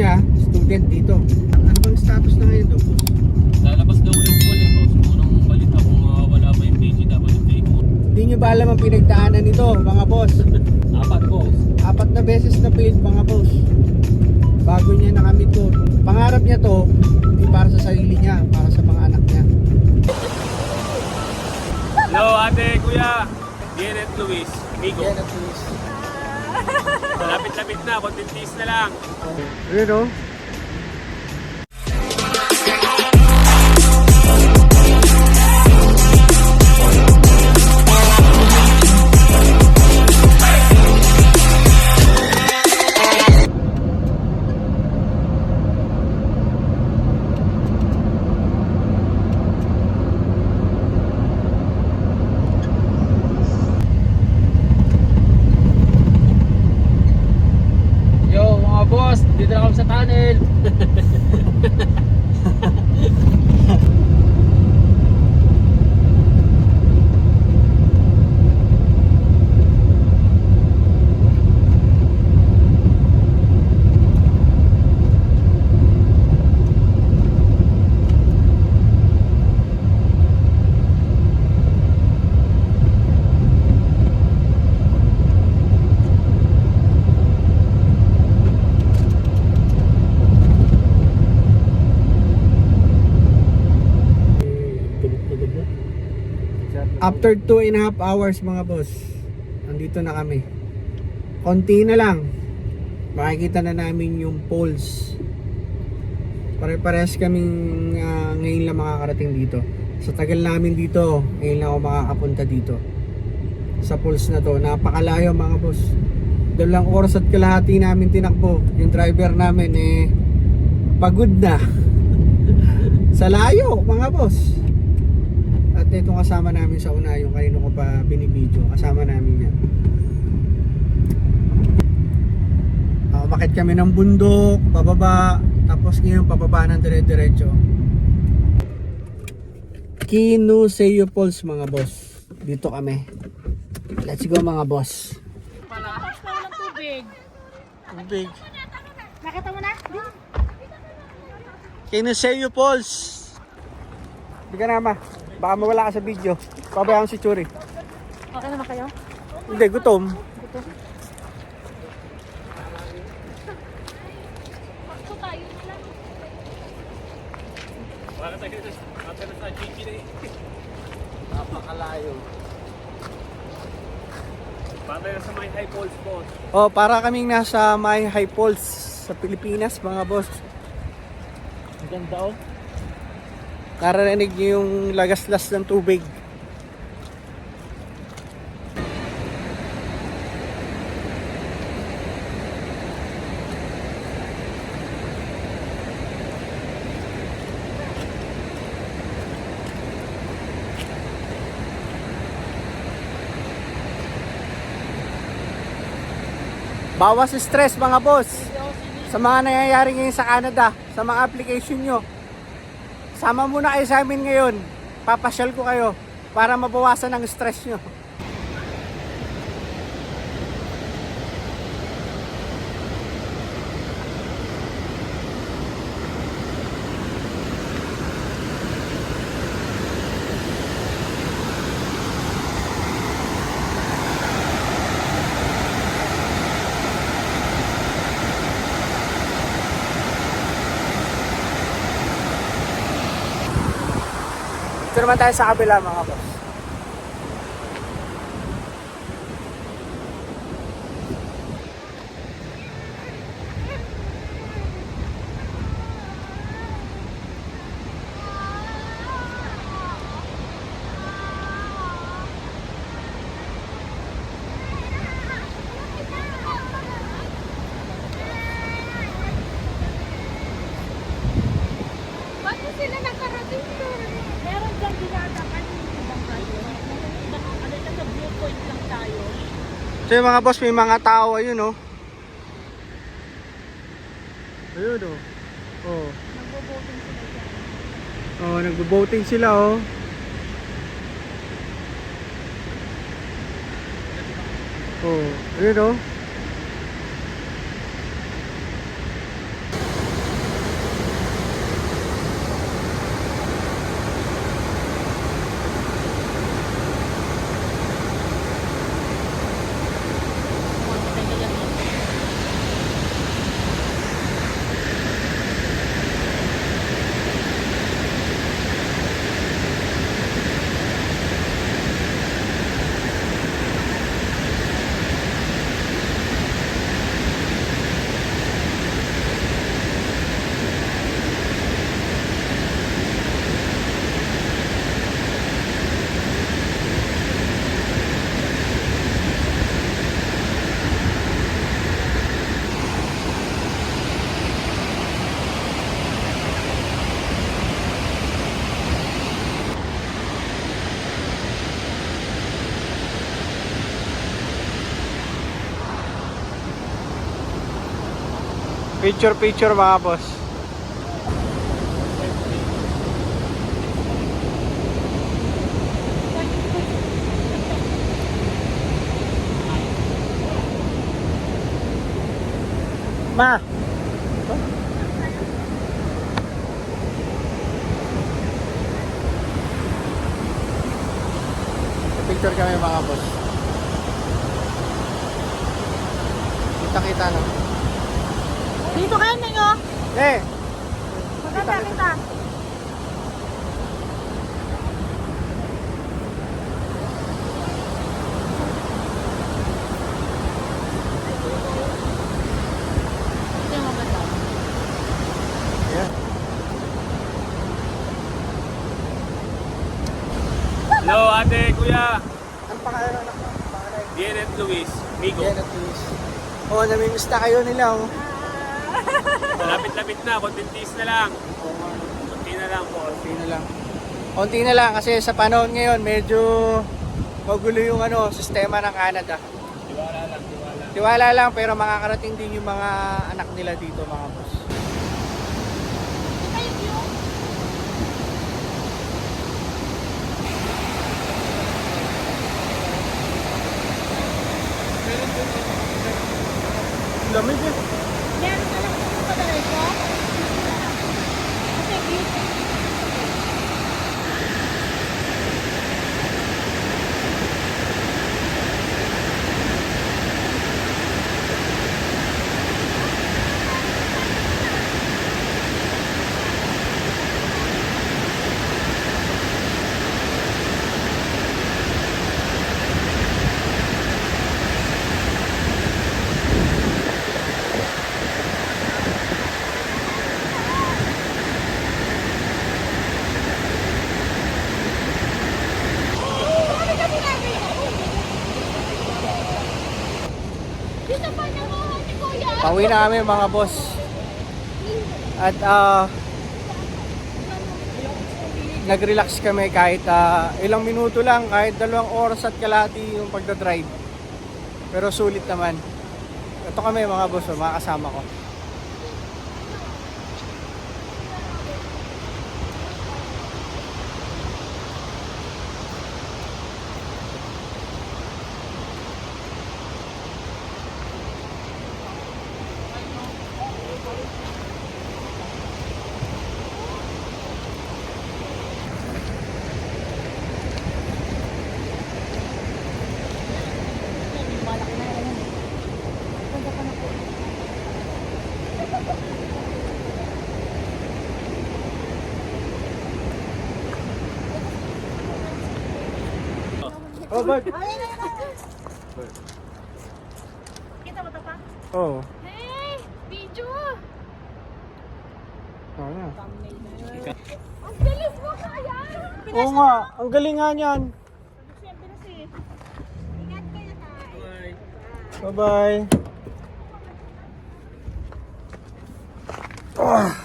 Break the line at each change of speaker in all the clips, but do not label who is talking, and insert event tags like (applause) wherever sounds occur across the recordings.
niya, student dito. Ano bang status na ngayon boss?
Lalabas daw yung pool eh, boss. Unang balita kung mawawala pa yung PGWP.
Hindi nyo ba alam ang pinagdaanan nito, mga boss? (laughs)
Apat, boss.
Apat na beses na failed, mga boss. Bago niya nakamit to. Pangarap niya to, hindi para sa sarili niya, para sa mga anak niya.
Hello, ate, kuya. Janet Luis, Migo.
Yan at least.
Malapit-lapit na, konting tease na lang.
Yun o. After two and a half hours mga boss, nandito na kami. Konti na lang. Makikita na namin yung poles. Pare-parehas kaming ah, ngayon lang makakarating dito. Sa tagal namin dito, ngayon lang ako makakapunta dito. Sa poles na to, napakalayo mga boss. Dalawang oras at kalahati namin tinakbo. Yung driver namin eh, pagod na. (laughs) sa layo mga boss. At itong kasama namin sa una, yung kanino ko pa binibidyo, kasama namin yan. Uh, umakit kami ng bundok, pababa, tapos ngayon pababa ng dire-diretso. Kinuseo Falls mga boss. Dito kami. Let's go mga boss.
Na walang tubig.
Big.
Nakita mo na? Di.
Kinuseo Falls. Hindi ka na ma. Baka mawala ka sa video. Pabayaan si Churi.
Okay naman kayo?
Hindi, gutom.
Dito. Pakso tayo na lang.
Wala tayo dito. Ate na sa GG na eh.
Napakalayo.
Na sa may high boss.
Oh, para kaming nasa may high falls sa Pilipinas, mga boss.
Ang ganda oh.
Naririnig niyo yung lagaslas ng tubig. Bawas stress mga boss sa mga nangyayari ngayon sa Canada, sa mga application nyo. Sama muna kayo sa amin ngayon. Papasyal ko kayo para mabawasan ang stress nyo. Naman tayo sa kabila mga boss.
Ba't mo sila nakarating doon? Meron dyan dinadakan yung ibang kayo. Ano lang sa viewpoint lang tayo.
So yung mga boss, may mga tao ayun oh. Ayun oh. Oh. Oh, nagbo-voting sila oh. Oh, ayun oh. Picture picture mga boss. Ma. Picture kami mga boss. Kita-kita no.
Dito kayo ninyo.
Eh,
Maganda kita.
Hello ate, kuya.
Ano pangalan ng anak mo? Pangalan?
At Luis. Migo.
Yan at least. Oh, namimiss na kayo nila oh.
Lapit-lapit na, contentis na lang. Kunti na lang po.
Konti na lang. Konti na lang kasi sa panahon ngayon medyo magulo yung ano, sistema ng Canada.
Tiwala lang, tiwala.
Tiwala lang pero makakarating din yung mga anak nila dito mga boss. Lamig eh.
Meron ka lang sa padaray ko. Kasi view. Dito pa niya mo, si Kuya.
Pauwi na kami mga boss. At ah nag-relax kami kahit ah, ilang minuto lang, kahit dalawang oras at kalahati yung pagdadrive. Pero sulit naman. Ito kami mga boss, oh, mga kasama ko. Oh, Bert.
Kita mo to pa?
Oo.
Hey! Video!
Oh, na.
Ang bilis mo kaya!
Oo nga, ang galing nga niyan.
Siyempre na si... Ingat kayo tayo.
Bye-bye.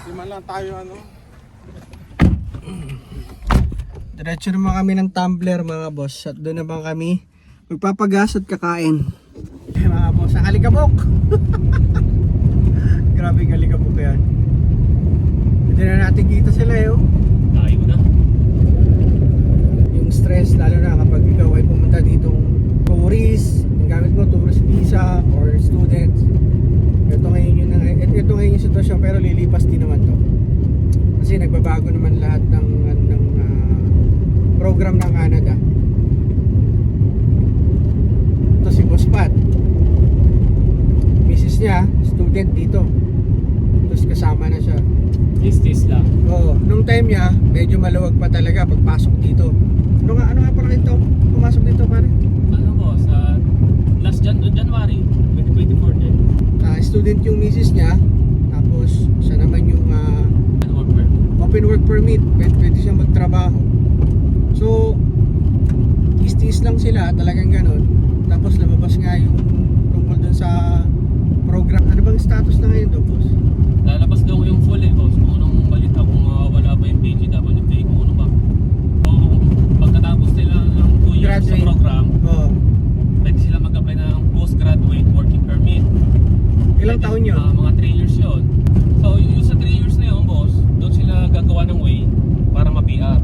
Di man lang tayo ano.
Diretso naman kami ng tumbler mga boss at doon naman kami magpapagas at kakain. Eh, mga boss, ang alikabok! (laughs) Grabe ang alikabok yan. Hindi na natin kita sila eh. oh.
Tayo na.
Yung stress lalo na kapag ikaw ay pumunta dito tourist, yung gamit mo tourist visa or student. Ito ngayon yun, ito, ngayon yung sitwasyon pero lilipas din naman to. Kasi nagbabago naman lahat ng ng ah, program ng Canada. Ito si Boss Pat. Misis niya, student dito. Tapos kasama na siya.
Tis-tis lang.
Oo, nung time niya, medyo maluwag pa talaga pagpasok dito. Ano nga, ano nga pala ito? Pumasok dito pare?
Ano po, sa last Jan January 2024 din.
Ah, student yung misis niya, tapos siya naman yung
work permit.
open work permit, pwede, pwede siya magtrabaho. So, istis lang sila, talagang ganun. Tapos lumabas nga yung tungkol dun sa program. Ano bang status na ngayon do, boss?
Lalabas daw yung full eh, boss. Kung anong balita, kung mawawala uh, pa yung page, dapat yung pay, kung ano ba. So, pagkatapos nila ng 2 years sa program,
oh.
pwede sila mag-apply na ng postgraduate working permit.
Ilang pwede, taon yun?
Uh, mga 3 years yun. So, yung sa 3 years na yun, boss, doon sila gagawa ng way para ma-PR.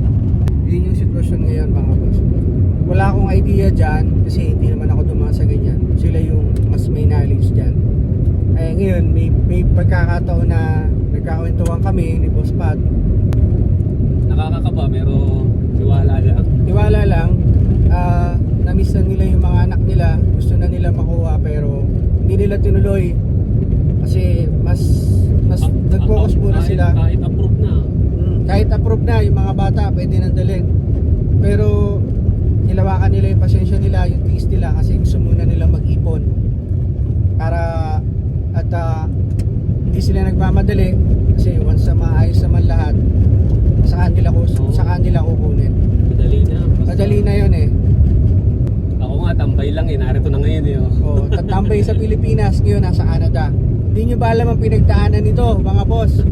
Yun yung akong idea dyan kasi hindi naman ako dumaan sa ganyan. Sila yung mas may knowledge dyan. Eh ngayon may, may pagkakataon na nagkakwentuhan kami ni Boss Pat.
Nakakakaba pero tiwala lang.
Tiwala lang. Uh, namiss na nila yung mga anak nila. Gusto na nila makuha pero hindi nila tinuloy. Kasi mas mas
uh,
nag-focus muna
kahit,
sila.
kahit approved na.
Mm, kahit approved na yung mga bata pwede nang dalhin. Pero nilawakan nila yung pasensya nila, yung tiis nila kasi gusto muna nila mag-ipon. Para at ah, hindi sila nagmamadali kasi once na maayos naman lahat, sa kanila ko sa kanila kukunin.
Madali na.
Madali na 'yon eh.
Ako nga, tambay lang eh. Narito na ngayon eh. oh.
Oh, tatambay sa Pilipinas, ngayon nasa Canada. Hindi nyo ba alam ang pinagdaanan nito, mga boss?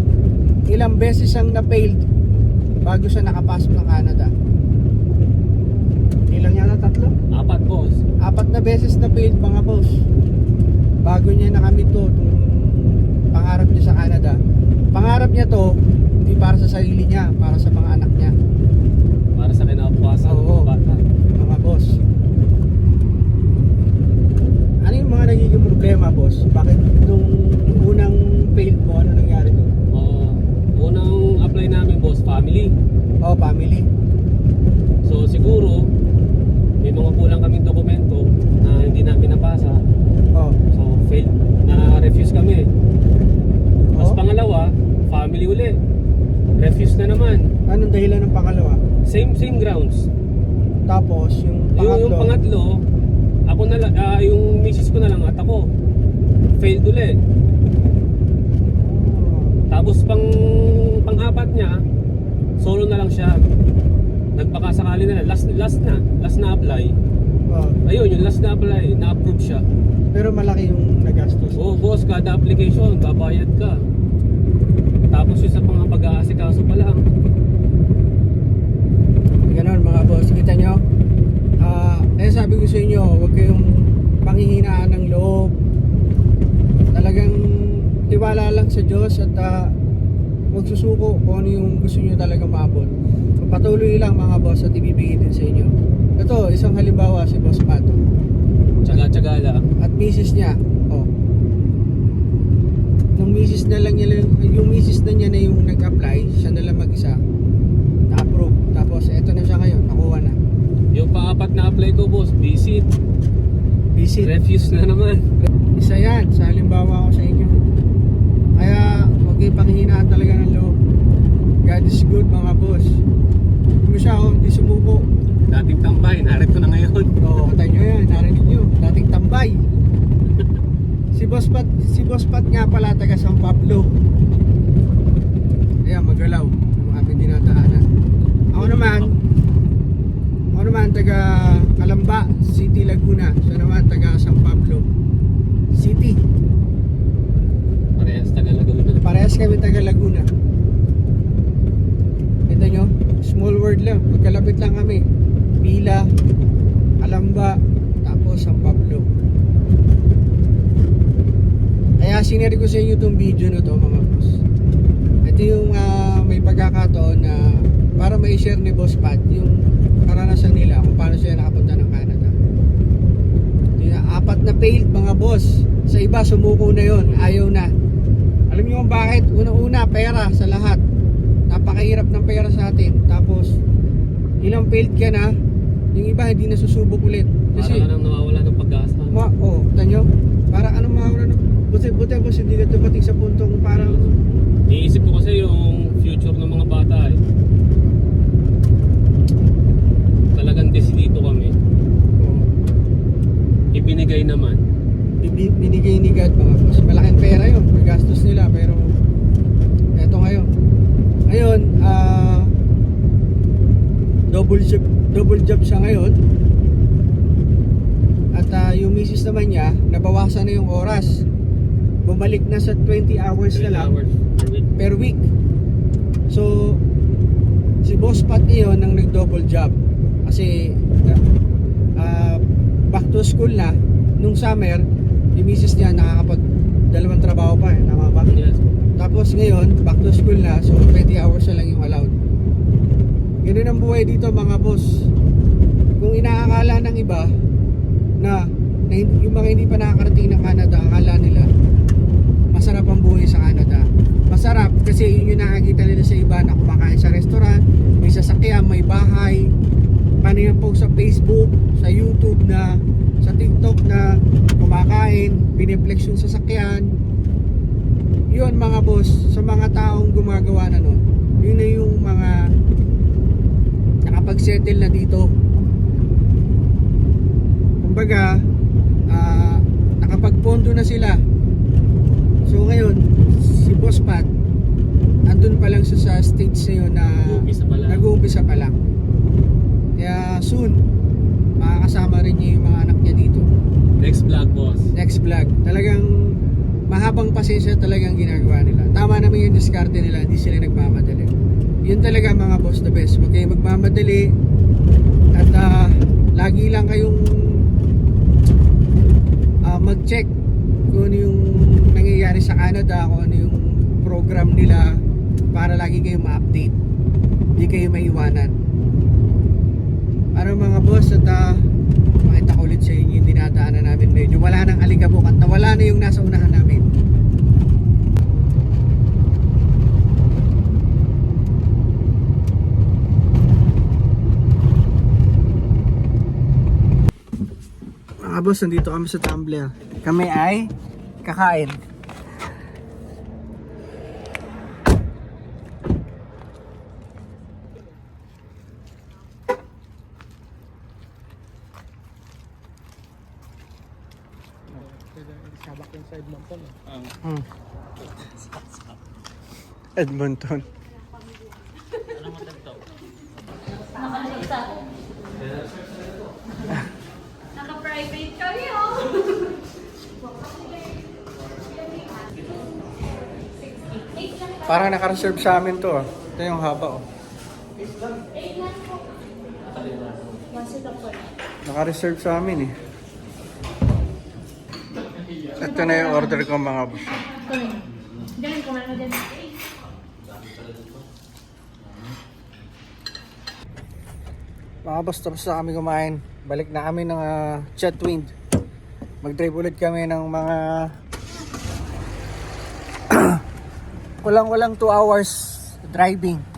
(laughs) Ilang beses siyang na-failed bago siya nakapasok ng Canada. Tatlo?
Apat boss.
Apat na beses na failed mga boss. Bago niya nakamit to, itong pangarap niya sa Canada. Pangarap niya to, hindi para sa sarili niya, para sa mga anak niya,
Para sa kinabukasan ng
Oo.
mga bata.
mga boss. Ano yung mga nagiging problema, boss? Bakit nung unang failed mo, ano nangyari doon?
Oo. unang apply namin boss, family.
Oh, family.
So siguro, may mga kulang kaming dokumento na hindi namin napasa.
Oh.
So failed, na-refuse kami. Tapos
Oh.
pangalawa, family uli. Refuse na naman.
Anong dahilan ng pangalawa?
Same same grounds.
Tapos, yung
Yung,
pangatlo.
yung pangatlo, ako na lang, ah, yung misis ko na lang at ako. Failed ulit. Tapos pang pang-apat niya, solo na lang siya. Nagbaka sakali na lang. Last, last na. Last na apply.
Oh.
Ayun, yung last na apply, na-approve siya.
Pero malaki yung nagastos.
Oo, boss, kada application, babayad ka. Tapos yung sa mga pag-aasikaso pa lang.
Mga boss, kita nyo? Ah, eh sabi ko sa inyo, huwag kayong panghihinaan ng loob. Talagang tiwala lang sa Diyos at ah, huwag susuko kung ano yung gusto nyo talaga maabot. Patuloy lang mga boss at ibibigay din sa inyo. Ito, isang halimbawa si Boss Pato.
Tsaga-tsaga lang.
At misis niya, oh. Nung misis na lang niya, yung misis na niya na yung nag-apply, siya na lang mag-isa. Tapos eto na siya ngayon, nakuha na.
Yung paapat na apply ko, boss, visit.
Visit.
Refuse na naman.
Isa yan, sa halimbawa ko sa inyo. Kaya, huwag kayong panghihinaan talaga ng loob. God is good mga boss. Kung siya, oh, hindi sumuko.
Dating tambay, narito na ngayon. (laughs)
Oo, oh, katay nyo yan, narinig nyo. Dating tambay. (laughs) Si Boss Pat, si Boss Pat nga pala taga San Pablo. Ayan, magalaw. Ang aming dinadaanan. Ako naman, ako naman taga Kalamba, City Laguna. Siya naman taga San Pablo City.
Parehas tagal na gawin na.
Parehas kami taga Laguna. Kita nyo? Small world lang. Magkalapit lang kami. Pila, Alamba, tapos San Pablo. Kaya sinari ko sa inyo itong video na to mga boss. Ito yung ah, may pagkakataon na para ma-share ni Boss Pat yung karanasan nila kung paano sila nakapunta ng Canada. Yung apat na failed mga boss. Sa iba sumuko na yon ayaw na. Alam niyo kung bakit? Una-una, pera sa lahat. Napakahirap ng pera sa atin. Tapos, ilang failed ka na, yung iba hindi na susubok ulit. Kasi,
ka nang nawawala ng pag-asa.
ma, oh, tanyo, para anong mawala ng, buti, buti boss, hindi ka dumating sa puntong parang,
Iniisip ko kasi yung future ng mga bata eh. Talagang desidido kami.
oh,
Ibinigay naman.
binigay ni God mga boss. Malaking pera yun, nagastos nila, pero, eto ngayon. Ngayon, ah, double job, double job siya ngayon. At ah, yung misis naman niya, nabawasan na yung oras. Bumalik na sa 20 hours na
3
lang
hours per week.
per week. So, si Boss Pat ngayon ang nag-double job. Kasi, ah, back to school na, nung summer, yung misis niya nakakapag dalawang trabaho pa eh, tama ba?
Yes.
Tapos ngayon, back to school na, so 20 hours na lang yung allowed. Ganun ang buhay dito mga boss. Kung inaakala ng iba na, na yung mga hindi pa nakakarating ng Canada, akala nila masarap ang buhay sa Canada. Masarap kasi yun yung nakakita nila sa iba na kumakain sa restaurant, may sasakyan, may bahay, paano yung post sa Facebook, sa YouTube na sa TikTok na kumakain, piniplex yung sasakyan. Yun mga boss, sa mga taong gumagawa na nun, yun na yung mga nakapag-settle na dito. Kumbaga, ah, nakapagpondo na sila. So ngayon, si Boss Pat, andun pa lang siya sa stage na yun na
Umpisa pa lang.
nag-uumpisa pa lang. Kaya soon, makakasama rin niya yung mga anak niya dito.
Next vlog, boss.
Next vlog, talagang mahabang pasensya talagang ginagawa nila. Tama naman yung diskarte nila, hindi sila nagmamadali. Yun talaga mga boss the best. Huwag kayong magmamadali at ah, lagi lang kayong ah, mag-check kung ano yung nangyayari sa Canada, kung ano yung program nila para lagi kayong ma-update. Hindi kayo maiwanan. Para mga boss at ah, makita ko ulit sa inyo yung dinadaanan namin medyo wala nang alikabok at nawala na yung nasa unahan namin. Mga boss, nandito kami sa Tumblr. Kami ay kakain. Hmm. Edmonton.
Naka-private kami, oh.
Parang naka-reserve sa amin to. ah. Ito yung haba oh. Naka-reserve sa amin eh. Ito na yung order ko mga boss.
Diyan, kumain na dyan.
Mga boss, tapos na kami kumain. Balik na kami ng uh, Chatwind. Mag-drive ulit kami ng mga (clears throat) kulang-walang 2 hours driving.